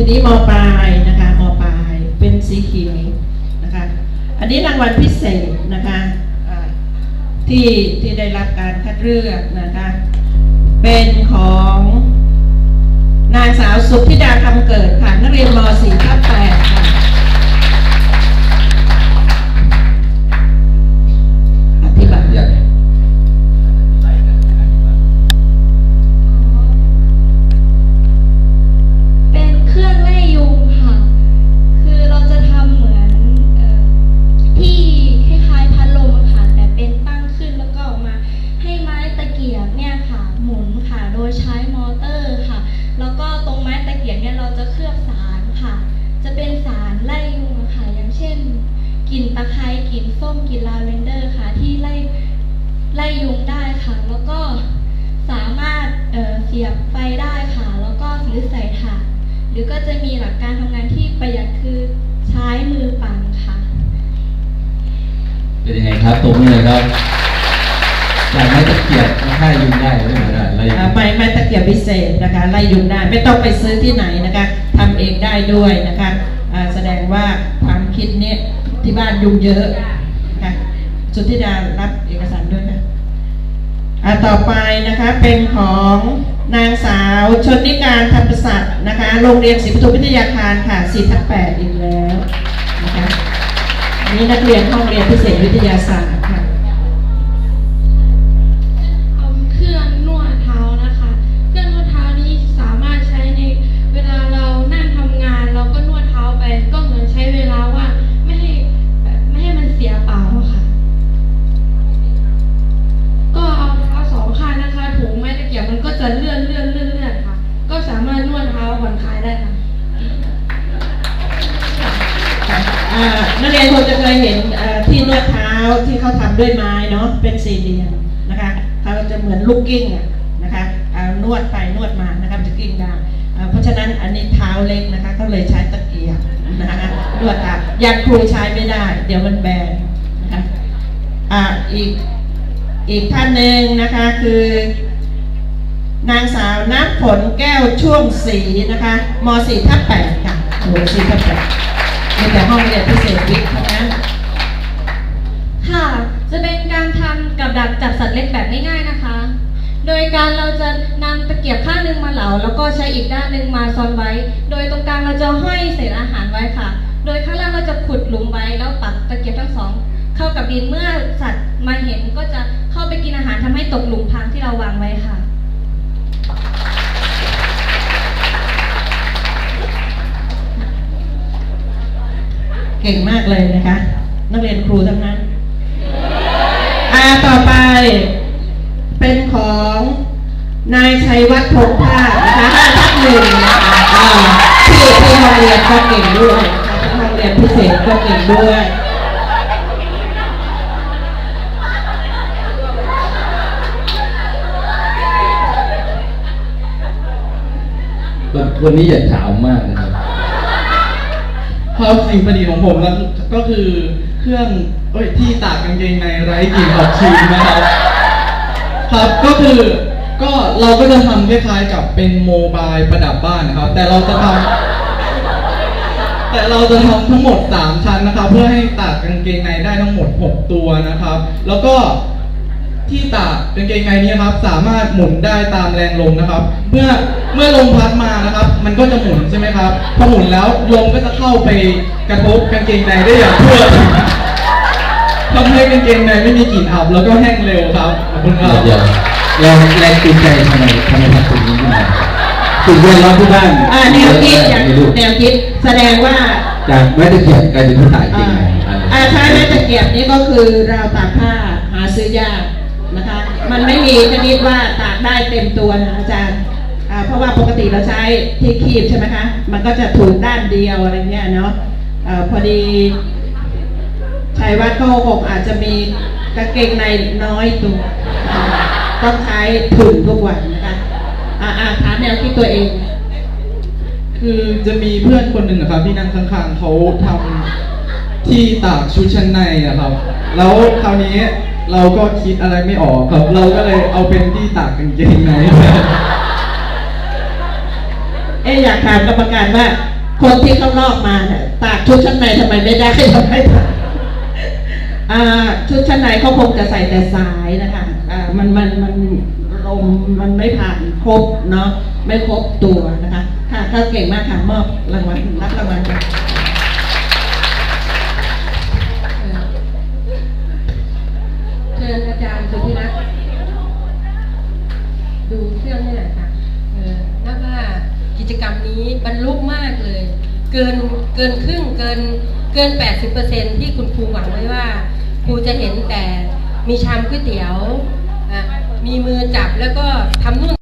ทีนี้มปลายนะคะมปลายเป็นสีเขียวนะคะ อันนี้รางวัลพิเศษนะคะที่ที่ได้รับการคัดเลือกนะคะ เป็นของนางสาวสุพิดาคำเกิดค่ะนักเรียนม .4 ทับ8ค่ะ หรือก็จะมีหลักการทำงานที่ประหยัดคือใช้มือปั่นค่ะ เป็นยังไงครับตรงนี้เลยครับจากไม้ตะเกียบมาฆ่ายุงได้ไม่เหมือนอะไรอ่าไม้ไม้ตะเกียบพิเศษนะคะไล่ยุงได้ไม่ต้องไปซื้อที่ไหนนะคะทำเองได้ด้วยนะคะอ่าแสดงว่าความคิดเนี้ที่บ้านยุงเยอะนะคะสุทธิดารับเอกสารด้วยค่ะอ่าต่อไปนะคะเป็นของ นางสาวชนนิการธรรมศักดิ์นะคะ โรงเรียนศรีปทุมวิทยาคารค่ะสี่ทับแปดอีกแล้วนะคะนี่นักเรียนห้องเรียนพิเศษวิทยาศาสตร์ค่ะ วดเท้าผ่อนคลายได้ค่ะนักเรียนคงจะเคยเห็นที่นวดเท้าที่เขาทำด้วยไม้เนาะเป็นสี่เหลี่ยมนะคะเขาจะเหมือนลูกกิ้งนะคะนวดไปนวดมานะคะมันจะกิ้งได้เพราะฉะนั้นอันนี้เท้าเล็กนะคะก็เลยใช้ตะเกียบนะคะนวดอะยังครูใช้ไม่ได้ เดี๋ยวมันแบนนะคะอ่าอีกอีกท่านหนึ่งนะคะคือ นางสาวนับผลแก้วช่วงสีนะคะม .4 ทับ8ค่ะโอ้โห4ทับ8มีแต่ห้องเรียนพิเศษวิทย์เท่านั้นค่ะ จะเป็นการทำกับดักจับสัตว์เล็กแบบง่ายๆนะคะ โดยการเราจะนำตะเกียบข้างหนึ่งมาเหลา แล้วก็ใช้อีกด้านหนึ่งมาซ้อนไว้ โดยตรงกลางเราจะห้อยเศษอาหารไว้ค่ะ โดยข้างล่างเราจะขุดหลุมไว้แล้วปักตะเกียบทั้งสอง เข้ากับดินเมื่อสัตว์มาเห็นก็จะเข้าไปกินอาหารทำให้ตกหลุมพรางที่เราวางไว้ค่ะ เก่งมากเลยนะคะ นักเรียนครูทั้งนั้นอ่าต่อไป เป็นของนายชัยวัฒน์พงภาคนะคะห้าทับหนึ่งนะคะอ่าที่ที่โรงเรียนก็เก่งด้วยโรงเรียนพิเศษก็เก่งด้วยวันวันนี้อย่าถามมากนะครับ ครับสิ่งประดิษฐ์ของผมนั้นก็คือเครื่องเอ้ยที่ตากกางเกงในไร้กลิ่นอับชื้นนะครับ ครับก็คือก็เราก็จะทำคล้ายๆกับเป็นโมบายประดับบ้านนะครับ แต่เราจะทำแต่เราจะทำทั้งหมด 3 ชั้นนะครับ เพื่อให้ตากกางเกงในได้ทั้งหมด 6 ตัวนะครับ แล้วก็ที่ตากกางเกงในนี้ครับ สามารถหมุนได้ตามแรงลมนะครับ เมื่อเมื่อลมพัดมานะครับ มันก็จะหมุนใช่ไหมครับ พอหมุนแล้วลมก็จะเข้าไปกระทบกางเกงในได้อย่างทั่วถึงทำให้กางเกงในไม่มีกลิ่นอับแล้วก็แห้งเร็วครับ ขอบคุณครับเดี๋ยวแรงแรงจูงใจทำไมทำไมทำตรงนี้ขึ้นมาสิ่งแวดล้อมที่บ้านอ่าแนวคิดอย่างไม่รู้แนวคิดแสดงว่าจากไม้ตะเกียบกลายเป็นภาษาจริอ่างไงอ่าใช้ไม้ตะเกียบนี่ก็คือเราวตากผ้าหาซื้อยากนะคะ มันไม่มีชนิดว่าตากได้เต็มตัวนะอาจารย์อ่า เพราะว่าปกติเราใช้ที่คีบใช่ไหมคะ มันก็จะถูกด้านเดียวอะไรเงี้ยเนาะอ่าพอดีชัยวัฒน์ก็คงอาจจะมีกางเกงในน้อยตัวต้องใช้ถุนทุกวันนะคะอ่าอ่าถามแนวคิดตัวเอง คือจะมีเพื่อนคนหนึ่งอะครับที่นั่งข้างๆเขาทำที่ตากชุดชั้นในอะครับ แล้วคราวนี้เราก็คิดอะไรไม่ออกครับ เราก็เลยเอาเป็นที่ตากกางเกงใน เอ๊ะอยากถามกรรมการว่า คนที่เขาลอกมาเนี่ยตากชุดชั้นในทำไมไม่ได้ทำไมตากอ่าชุดชั้นในเขาคงจะใส่แต่สายนะคะมันมันมันลมมันไม่ผ่านครบเนาะไม่ครบตัวนะคะค่ะถ้าเก่งมากค่ะมอบรางวัลรับรางวัลค่ะเชิญอาจารย์สุธิรัตน์ดูเครื่องนี่แหละค่ะ เออนับว่ากิ จกรรมนี้บรรลุมากเลย เกินเกินครึ่งเกินเกิน 80%ที่คุณครูหวังไว้ว่าครูจะเห็นแต่มีชามก๋วยเตี๋ยว มีมือจับแล้วก็ทำนู่น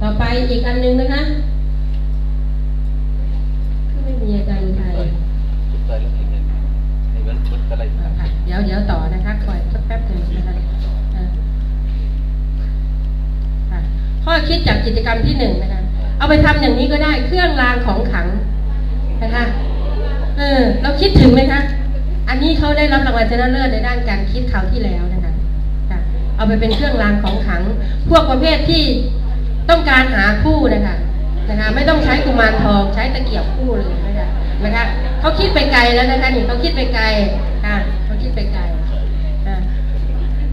ต่อไปอีกอันหนึงนะคะก็ไม่มีอาจารย์ไทย ค่ะเดี๋ยวเดี๋ยวต่อนะคะคอยสักแป๊บหนึ่งนะคะอ่าค่ะข้อคิดจา กิจกรรมที่หนึ่งนะคะ เอาไปทำอย่างนี้ก็ได้เครื่องรางของขังนะคะเออเราคิดถึงไหมคะ อันนี้เขาได้รับรางวัลชนะเลิศในด้านการคิดคราวที่แล้วนะคะเอาไปเป็นเครื่องรางของขัง พวกประเภทที่ต้องการหาคู่นะคะนะคะ ไม่ต้องใช้กุมารทองใช้ตะเกียบคู่เลยนะคะนะคะเขาคิดไปไกลแล้วนะคะนี่เขาคิดไปไกลค่ะเขาคิดไปไกลอะ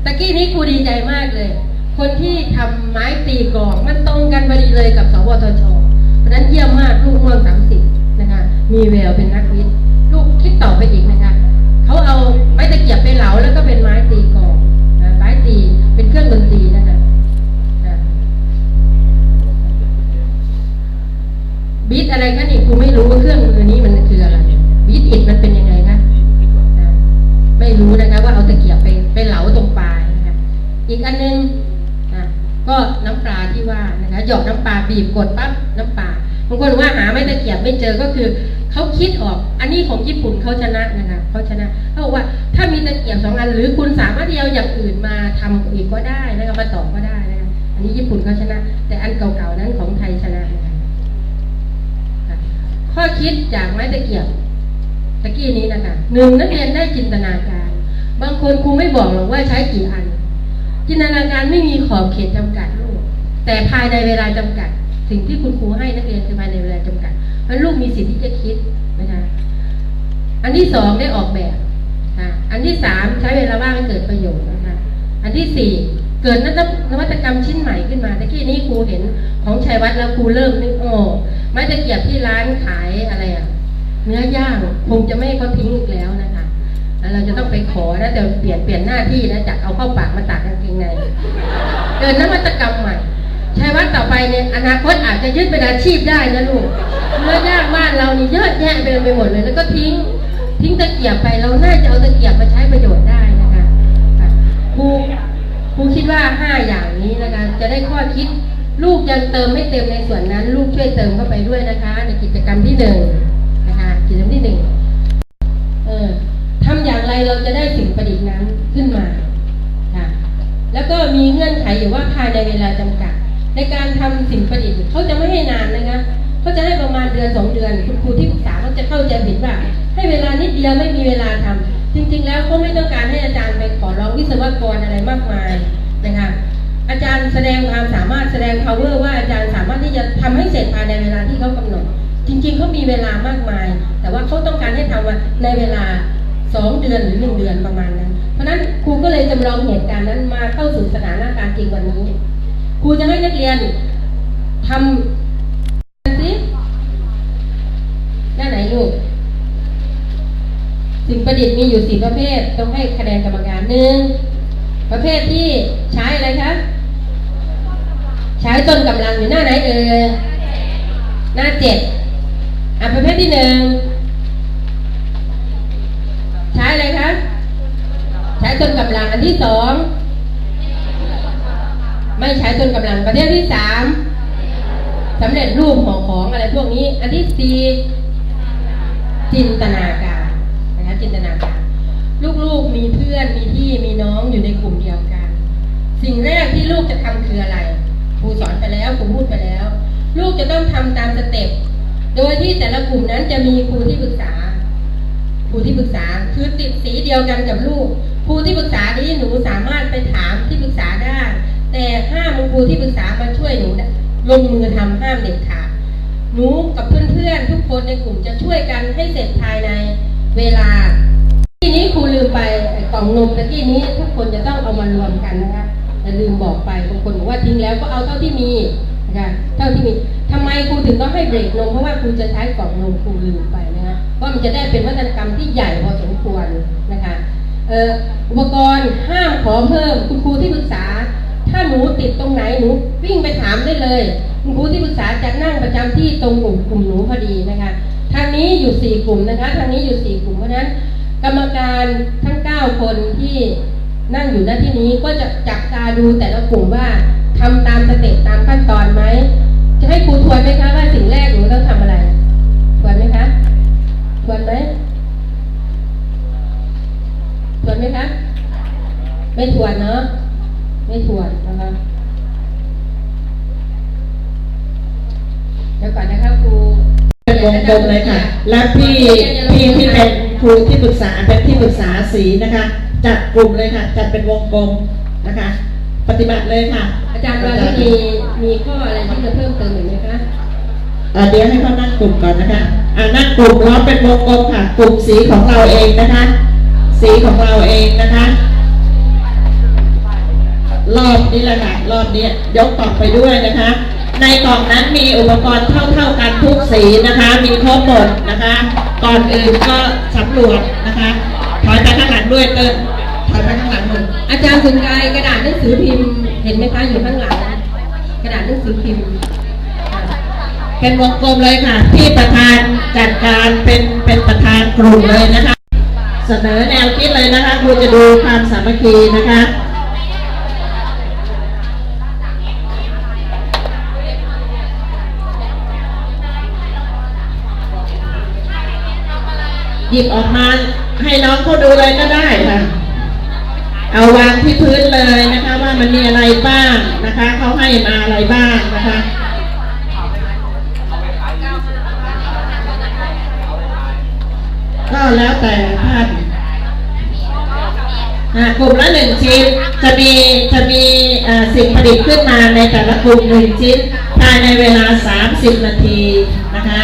ตะกี้นี้ครูดีใจมากเลย คนที่ทำไม้ตีกลองมันตรงกันพอดีเลยกับสวทช เพราะฉะนั้นเยี่ยมมากลูกม่วงสามสิบนะคะ มีแววเป็นนักวิทย์ ลูกคิดต่อไปอีกนะคะ เขาเอาไม้ตะเกียบไปเหลาแล้วก็เป็นไม้ตีกลองนะไม้ตีเป็นเครื่องดนตรีนะคะอะบีทอะไรคะนี่ครูไม่รู้ว่าเครื่อง บีบกดปั๊บน้ำปลาบางคนว่าหาไม้ตะเกียบไม่เจอก็คือเขาคิดออก อันนี้ของญี่ปุ่นเขาชนะนะคะเขาชนะเขาบอกว่าถ้ามีตะเกียบสองอันหรือคุณสามารถที่เอาอย่างอื่นมาทำอีกก็ได้นะคะมาต่อก็ได้นะคะอันนี้ญี่ปุ่นเขาชนะ แต่อันเก่าๆนั้นของไทยชนะนะคะข้อคิดจากไม้ตะเกียบตะกี้นี้นะคะหนึ่งนักเรียนได้จินตนาการ บางคนครูไม่บอกหรอกว่าใช้กี่อัน จินตนาการไม่มีขอบเขตจำกัดลูกแต่ภายในเวลาจำกัด สิ่งที่คุณครูให้นักเรียนคือภายในเวลาจำกัดเพราะลูกมีสิทธิ์ที่จะคิดนะคะอันที่สองได้ออกแบบค่ะอันที่สามใช้เวลาว่างให้เกิดประโยชน์นะคะอันที่สี่เกิดนวัตกรรมชิ้นใหม่ขึ้นมาตะกี้นี้ครูเห็นของชัยวัฒน์แล้วครูเริ่มนึกโอ้ไม้ตะเกียบที่ร้านขายอะไรอะเนื้อย่างคงจะไม่ให้เขาทิ้งอีกแล้วนะคะเราจะต้องไปขอนะแต่เปลี่ยนเปลี่ยนหน้าที่นะจากเอาเข้าปากมาตักกางเกงในเกิดนวัตกรรมใหม่ ชัยวัฒน์ต่อไปเนี่ยอนาคตอาจจะยึดเป็นอาชีพได้นะลูกเนื้อยางบ้านเรานี่เยอะแยะไปไปหมดเลย แล้วก็ทิ้งทิ้งตะเกียบไปเราน่าจะเอาตะเกียบมาใช้ประโยชน์ได้นะคะครูครูคิดว่าห้าอย่างนี้นะคะจะได้ข้อคิดลูกยังเติมไม่เต็มในส่วนนั้น ลูกช่วยเติมเข้าไปด้วยนะคะ ในกิจกรรมที่หนึ่งนะคะกิจกรรมที่หนึ่งเออทำอย่างไรเราจะได้สิ่งประดิษฐ์นั้นขึ้นมาค่ะแล้วก็มีเงื่อนไขอยู่ว่าภายในเวลาจำกัด ในการทำสิ่งประดิษฐ์เขาจะไม่ให้นานนะคะเขาจะให้ประมาณเดือนสองเดือน คุณครูที่ปรึกษาเขาจะเข้าใจผิดว่าให้เวลานิดเดียวไม่มีเวลาทำจริง ๆ แล้วเขาไม่ต้องการให้อาจารย์ไปขอร้องวิศวกรอะไรมากมายนะคะอาจารย์แสดงความสามารถแสดง power ว่าอาจารย์สามารถที่จะทำให้เสร็จภายในเวลาที่เขากำหนด จริง ๆเขามีเวลามากมาย แต่ว่าเขาต้องการให้ทำในเวลาสองเดือนหรือหนึ่งเดือนประมาณนั้น เพราะฉะนั้นครูก็เลยจำลองเหตุการณ์นั้นมาเข้าสู่สถานการณ์จริงวันนี้ ครูจะให้นักเรียนทำสิด้านไหนลูกสิ่งประดิษฐ์มีอยู่สี่ประเภท ต้องให้คะแนนกรรมการหนึ่งประเภทที่ใช้อะไรคะ ใช้ต้นกำลังอยู่หน้าไหนเอ่ยหน้าเจ็ดอะประเภทที่หนึ่งใช้อะไรคะ ใช้ต้นกำลังอันที่สอง ไม่ใช้ต้นกำลังประเภทที่สามสำเร็จรูปของของอะไรพวกนี้ อันที่สี่จินตนาการนะคะจินตนาการ ลูกๆมีเพื่อนมีพี่มีน้องอยู่ในกลุ่มเดียวกัน สิ่งแรกที่ลูกจะทำคืออะไรครูสอนไปแล้วครูพูดไปแล้ว ลูกจะต้องทำตามสเต็ปโดยที่แต่ละกลุ่มนั้นจะมีครูที่ปรึกษาครูที่ปรึกษาคือติดสีเดียวกันกับลูกครูที่ปรึกษานี้หนูสามารถไปถามที่ปรึกษาได้ แต่ห้ามครูที่ปรึกษามาช่วยหนูลงมือทำห้ามเด็ดขาดหนูกับเพื่อนๆทุกคนในกลุ่มจะช่วยกันให้เสร็จภายในเวลา ที่นี้ครูลืมไปกล่องนมตะกี้นี้ทุกคนจะต้องเอามารวมกันนะคะแต่ลืมบอกไปบางคนบอกว่าทิ้งแล้วก็เอาเท่าที่มีนะคะเท่าที่มีทำไมครูถึงต้องให้เบรกนมเพราะว่าครูจะใช้กล่องนมครูลืมไปนะคะเพราะมันจะได้เป็นวัฒนกรรมที่ใหญ่พอสมควรนะคะอ,อ,อุปกรณ์ห้ามขอเพิ่มคุณครูที่ปรึกษา ถ้าหนูติดตรงไหนหนูวิ่งไปถามได้เลยคุณครูที่ปรึกษาจะนั่งประจำที่ตรงกลุ่มกลุ่มหนูพอดีนะคะทางนี้อยู่สี่กลุ่มนะคะทางนี้อยู่สี่กลุ่มเพราะฉะนั้น กรรมการทั้ง9คนที่นั่งอยู่หน้าที่นี้ก็จะจับตาดูแต่ละกลุ่มว่าทำตามสเต็ปตามขั้นตอนไหมจะให้ครูทวนไหมคะว่าสิ่งแรกหนูต้องทำอะไรทวนไหมคะทวนไหมทวนไหมคะไม่ทวนเนาะ ไม่ทวนนะคะเดี๋ยวก่อนนะคะครูเป็นวงกลมเลยค่ะ และพี่พี่ที่เป็นครูที่ปรึกษาเป็นที่ปรึกษาสีนะคะ จัดกลุ่มเลยค่ะ จัดเป็นวงกลมนะคะ ปฏิบัติเลยค่ะ อาจารย์วันนี้มีมีข้ออะไรที่จะเพิ่มเติมอีกไหมคะเอ่อเดี๋ยวให้เขานั่งกลุ่มก่อนนะคะอ่านั่งกลุ่มแล้วเป็นวงกลมค่ะ กลุ่มสีของเราเองนะคะ สีของเราเองนะคะ รอบนี้แหละค่ะรอบนี้ยกกล่องไปด้วยนะคะ ในกล่องนั้นมีอุปกรณ์เท่าๆกันทุกสีนะคะ มีครบหมดนะคะ ก่อนอื่นก็สำรวจนะคะถอยไปข้างหลังด้วยเติมถอยไปข้างหลังหนึ่งอาจารย์สุนไกายกระดาษหนังสือพิมพ์เห็นไหมคะอยู่ข้างหลังกระดาษหนังสือพิมพ์อ่าเป็นวงกลมเลยค่ะ ที่ประธานจัดการเป็นเป็นประธานกลุ่มเลยนะคะ เสนอแนวคิดเลยนะคะครูจะดูความสามัคคีนะคะ หยิบออกมาให้น้องเขาดูเลยก็ได้ค่ะ เอาวางที่พื้นเลยนะคะ ว่ามันมีอะไรบ้างนะคะเขาให้มาอะไรบ้างนะคะก็แล้วแต่ท่านอ่ากลุ่มละหนึ่งชิ้นจะมีจะมีอ่อสิ่งประดิษฐ์ขึ้นมาในแต่ละกลุ่มหนึ่งชิ้นภายในเวลา 30 นาทีนะคะ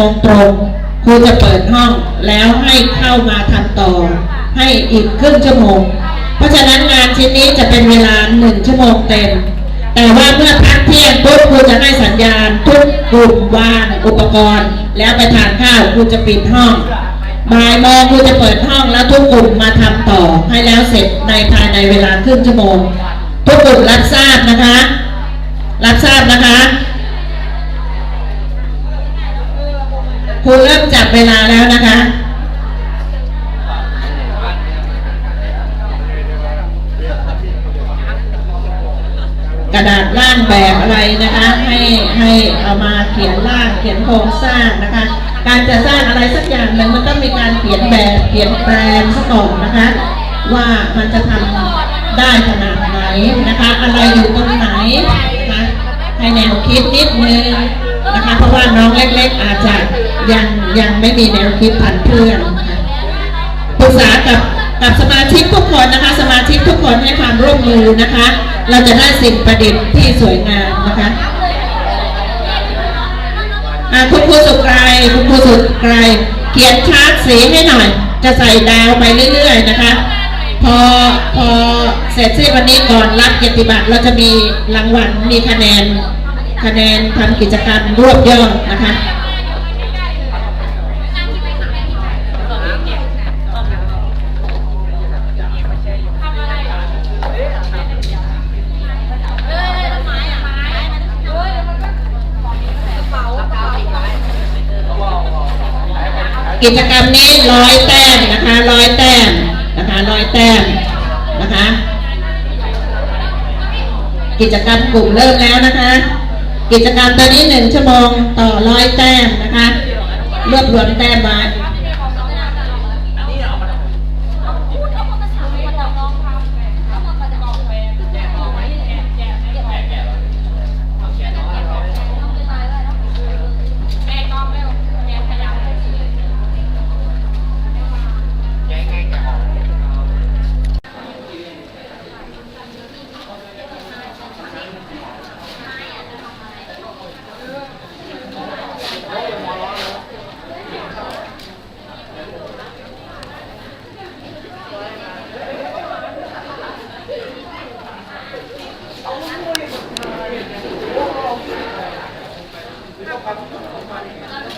โมงตรงครูจะเปิดห้องแล้วให้เข้ามาทำต่อ ให้อีกครึ่งชั่วโมง เพราะฉะนั้นงานชิ้นนี้จะเป็นเวลาหนึ่งชั่วโมงเต็ม แต่ว่าเมื่อพักเที่ยงปุ๊บครูจะให้สัญญาณทุกกลุ่มวางอุปกรณ์ แล้วไปทานข้าวครูจะปิดห้องบ่ายโมงครูจะเปิดห้องแล้วทุกกลุ่มมาทำต่อ ให้แล้วเสร็จในภายในเวลาครึ่งชั่วโมง ทุกกลุ่มรับทราบนะคะ รับทราบนะคะ รูเริ่มจับเวลาแล้วนะคะ กระดาษร่างแบบอะไรนะคะ ให้ให้เอามาเขียนร่างเขียนโครงสร้างนะคะ การจะสร้างอะไรสักอย่างหนึ่งมันต้องมีการเขียนแบบเขียนแปลนซะก่อนนะคะ ว่ามันจะทำได้ขนาดไหนนะคะ อะไรอยู่ตรงไหนนะคะให้แนวคิดนิดนึงนะคะ เพราะว่าน้องเล็กๆอาจจะ ยังยังไม่มีแนวคิดพันเพื่อนนะคะปรึกษากับกับสมาชิกทุกคนนะคะ สมาชิกทุกคนให้ความร่วมมือนะคะ เราจะได้สิ่งประดิษฐ์ที่สวยงามนะคะอ่าคุณครูสุกายคุณครูสุกายเขียนชาร์ตสีให้หน่อย จะใส่ดาวไปเรื่อย ๆ นะคะ พอพอเสร็จสิ้นวันนี้ก่อนรับเกียรติบัตรเราจะมีรางวัลมีคะแนนคะแนนทำกิจกรรมรวบยอดนะคะ กิจกรรมนี้ร้อยแต้มนะคะร้อยแต้มนะคะร้อยแต้มนะคะ กิจกรรมกลุ่มเริ่มแล้วนะคะ กิจกรรมตอนนี้หนึ่งชั่วโมงต่อร้อยแต้มนะคะ รวบรวมแต้มมา ค